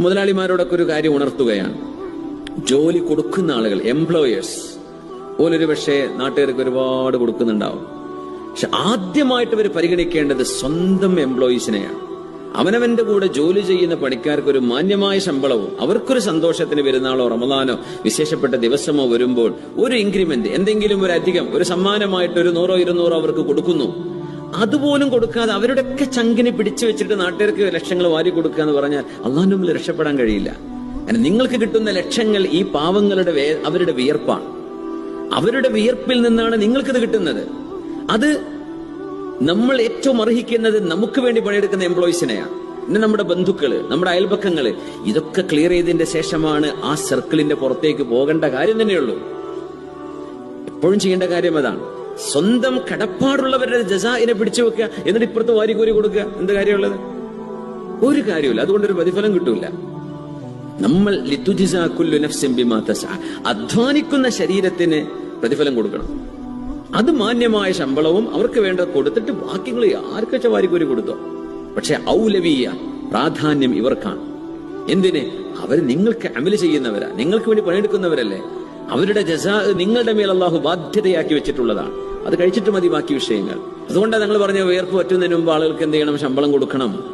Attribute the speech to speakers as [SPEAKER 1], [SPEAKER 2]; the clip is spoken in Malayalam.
[SPEAKER 1] മുതലാളിമാരോടൊക്കെ ഒരു കാര്യം ഉണർത്തുകയാണ്. ജോലി കൊടുക്കുന്ന ആളുകൾ എംപ്ലോയേഴ്സ് പോലൊരു പക്ഷേ നാട്ടുകാർക്ക് ഒരുപാട് കൊടുക്കുന്നുണ്ടാവും. പക്ഷെ ആദ്യമായിട്ട് ഇവർ പരിഗണിക്കേണ്ടത് സ്വന്തം എംപ്ലോയീസിനെയാണ് അവനവന്റെ കൂടെ ജോലി ചെയ്യുന്ന പണിക്കാർക്ക് ഒരു മാന്യമായ ശമ്പളവും അവർക്കൊരു സന്തോഷത്തിന് പെരുന്നാളോ റമദാനോ വിശേഷപ്പെട്ട ദിവസമോ വരുമ്പോൾ ഒരു ഇൻക്രിമെന്റ് എന്തെങ്കിലും ഒരു അധികം ഒരു സമ്മാനമായിട്ട് ഒരു നൂറോ ഇരുന്നൂറോ അവർക്ക് കൊടുക്കുന്നു. അതുപോലും കൊടുക്കാതെ അവരുടെയൊക്കെ ചങ്കിനെ പിടിച്ചു വെച്ചിട്ട് നാട്ടുകാർക്ക് ലക്ഷങ്ങൾ വാരി കൊടുക്കുക എന്ന് പറഞ്ഞാൽ അള്ളാഹിന്റെ മുമ്പിൽ രക്ഷപ്പെടാൻ കഴിയില്ല. നിങ്ങൾക്ക് കിട്ടുന്ന ലക്ഷങ്ങൾ ഈ പാവങ്ങളുടെ അവരുടെ വിയർപ്പാണ്. അവരുടെ വിയർപ്പിൽ നിന്നാണ് നിങ്ങൾക്കിത് കിട്ടുന്നത്. അത് നമ്മൾ ഏറ്റവും അർഹിക്കുന്നത് നമുക്ക് വേണ്ടി പണിയെടുക്കുന്ന എംപ്ലോയീസിനെയാണ്. പിന്നെ നമ്മുടെ ബന്ധുക്കൾ നമ്മുടെ അയൽപക്കങ്ങൾ. ഇതൊക്കെ ക്ലിയർ ചെയ്തതിന്റെ ശേഷമാണ് ആ സർക്കിളിന്റെ പുറത്തേക്ക് പോകേണ്ട കാര്യം തന്നെയുള്ളൂ. എപ്പോഴും ചെയ്യേണ്ട കാര്യം അതാണ്. സ്വന്തം കടപ്പാടുള്ളവരുടെ ജസാഇനെ പിടിച്ചു വെക്കുക എന്നിട്ട് ഇപ്പുറത്ത് വാരിക്കോരി കൊടുക്കുക. എന്താ കാര്യമുള്ളത്? ഒരു കാര്യമില്ല അതുകൊണ്ടൊരു പ്രതിഫലം കിട്ടൂല. നമ്മൾ. അധ്വാനിക്കുന്ന ശരീരത്തിന് പ്രതിഫലം കൊടുക്കണം. അത് മാന്യമായ ശമ്പളവും അവർക്ക് വേണ്ട കൊടുത്തിട്ട് ബാക്കികൾ ആർക്കച്ച വാരിക്കൂരി കൊടുത്തോ? പക്ഷെ ഔലവീയ പ്രാധാന്യം ഇവർക്കാണ്. എന്തിന്? അവർ നിങ്ങൾക്ക് അമൽ ചെയ്യുന്നവരാ. നിങ്ങൾക്ക് വേണ്ടി പണിയെടുക്കുന്നവരല്ലേ? അവരുടെ ജസാ നിങ്ങളുടെ മേൽ അള്ളാഹു ബാധ്യതയാക്കി വെച്ചിട്ടുള്ളതാണ്. അത് കഴിച്ചിട്ട് മതി ബാക്കി വിഷയങ്ങൾ. അതുകൊണ്ടാണ് ഞങ്ങൾ പറഞ്ഞ വേർപ്പ് പറ്റുന്നതിന് മുമ്പ് ആളുകൾക്ക് എന്ത് ചെയ്യണം? ശമ്പളം കൊടുക്കണം.